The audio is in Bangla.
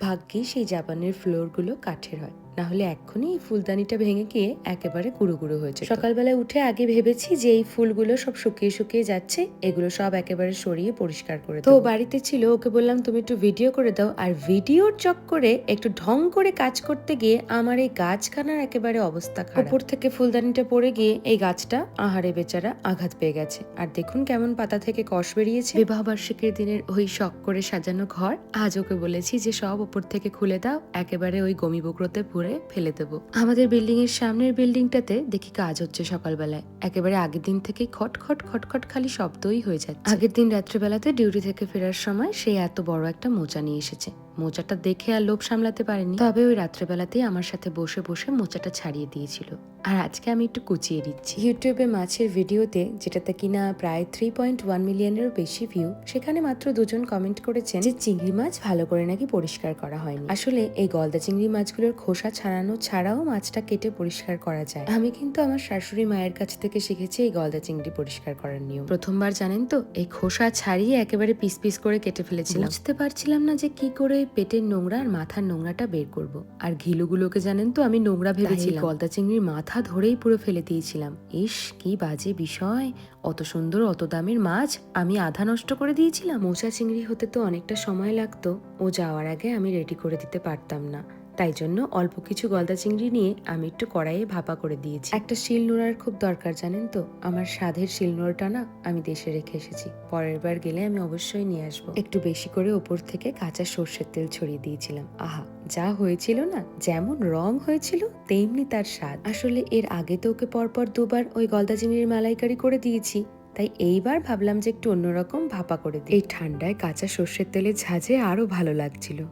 ভাগ্যে সেই জাপানের ফ্লোরগুলো কাঠের হয়। না হলে এক্ষুনি এই ফুলদানিটা ভেঙে গিয়ে একেবারে গুঁড়ো গুঁড়ো হয়েছে সকালবেলায় উঠে আগে ভেবেছি যে এই ফুলগুলো সব শুকিয়ে শুকিয়ে যাচ্ছে এগুলো সব একেবারে সরিয়ে পরিষ্কার করে তো বাড়িতে ছিল ওকে বললাম তুমি একটু ভিডিও করে দাও। আর ভিডিওর চক্করে একটু ঢং করে কাজ করতে গিয়ে আমার এই গাছখানার একেবারে অবস্থা খারাপ। উপর থেকে ফুলদানিটা পড়ে গিয়ে এই গাছটা আহারে বেচারা আঘাত পেয়ে গেছে। আর দেখুন কেমন পাতা থেকে কষ বেরিয়েছে। বিবাহ বার্ষিকীর দিনের ওই শখ করে সাজানো ঘর আজ ওকে বলেছি যে সব উপর থেকে খুলে দাও একেবারে ওই গমি বকরোতে ভরে ফেলে দেবো। আমাদের বিল্ডিং এর সামনের বিল্ডিংটাতে দেখি কাজ হচ্ছে সকালবেলায়। একেবারে আগের দিন থেকে খট খট খট খট খালি শব্দই হয়ে যাচ্ছে। আগের দিন রাত্রেবেলাতে ডিউটি থেকে ফেরার সময় সে এত বড় একটা মোচা নিয়ে এসেছে। মোচাটা দেখে আর লোভ সামলাতে পারেনি। তবে ওই রাত্রেবেলাতেই আমার সাথে বসে বসে মোচাটা ছাড়িয়ে দিয়েছিল। আর আজকে আমি একটু কুচিয়ে দিচ্ছি ইউটিউবে মাছের ভিডিওতে যেটাতে কিনা প্রায় থ্রি পয়েন্ট ওয়ান মিলিয়নেরও বেশি ভিউ সেখানে মাত্র দুজন কমেন্ট করেছেন যে চিংড়ি মাছ ভালো করে নাকি পরিষ্কার করা হয়নি। আসলে এই গলদা চিংড়ি মাছগুলোর খোসা ছাড়ানো ছাড়াও মাছটা কেটে পরিষ্কার করা যায়। আমি কিন্তু আমার শাশুড়ি মায়ের কাছ থেকে শিখেছি এই গলদা চিংড়ি পরিষ্কার করার নিয়ম। প্রথমবার জানেন তো এই খোসা ছাড়িয়ে একেবারে পিস পিস করে কেটে ফেলেছিলাম। বুঝতে পারছিলাম না যে কি করে এই পেটের নোংরা আর মাথার নোংরাটা বের করব। আর ঘিলুগুলোকে জানেন তো আমি নোংরা ভেবেছিলাম। গলদা চিংড়ির মাথা ধরেই পুরো ফেলে দিয়েছিলাম। ইস কি বাজে বিষয়। অত সুন্দর অত দামের মাছ আমি আধা নষ্ট করে দিয়েছিলাম। মোচা চিংড়ি হতে তো অনেকটা সময় লাগতো। ও যাওয়ার আগে আমি রেডি করে দিতে পারতাম না। তাই জন্য অল্প কিছু গলদা চিংড়ি নিয়ে আমি একটু কড়াইয়ে ভাপা করে দিয়েছি। একটা শিল নোড়ার খুব দরকার, জানেন তো? আমার স্বাদের শিল নোড়াটা না আমি দেশে রেখে এসেছি। পরের বার গেলে আমি অবশ্যই নিয়ে আসব। একটু বেশি করে ওপর থেকে কাঁচা সর্ষের তেল ছড়িয়ে দিয়েছিলাম। আহা, যা হয়েছিল না? যেমন রং হয়েছিল, তেমনি তার স্বাদ। আসলে এর আগে তো ওকে পরপর দুবার ওই গলদা চিংড়ির মালাইকারি করে দিয়েছি। তাই এইবার ভাবলাম যে একটু অন্যরকম ভাপা করে দিই। এই ঠান্ডায় কাঁচা সর্ষের তেলে ঝাঁঝে আরও ভালো লাগছিল।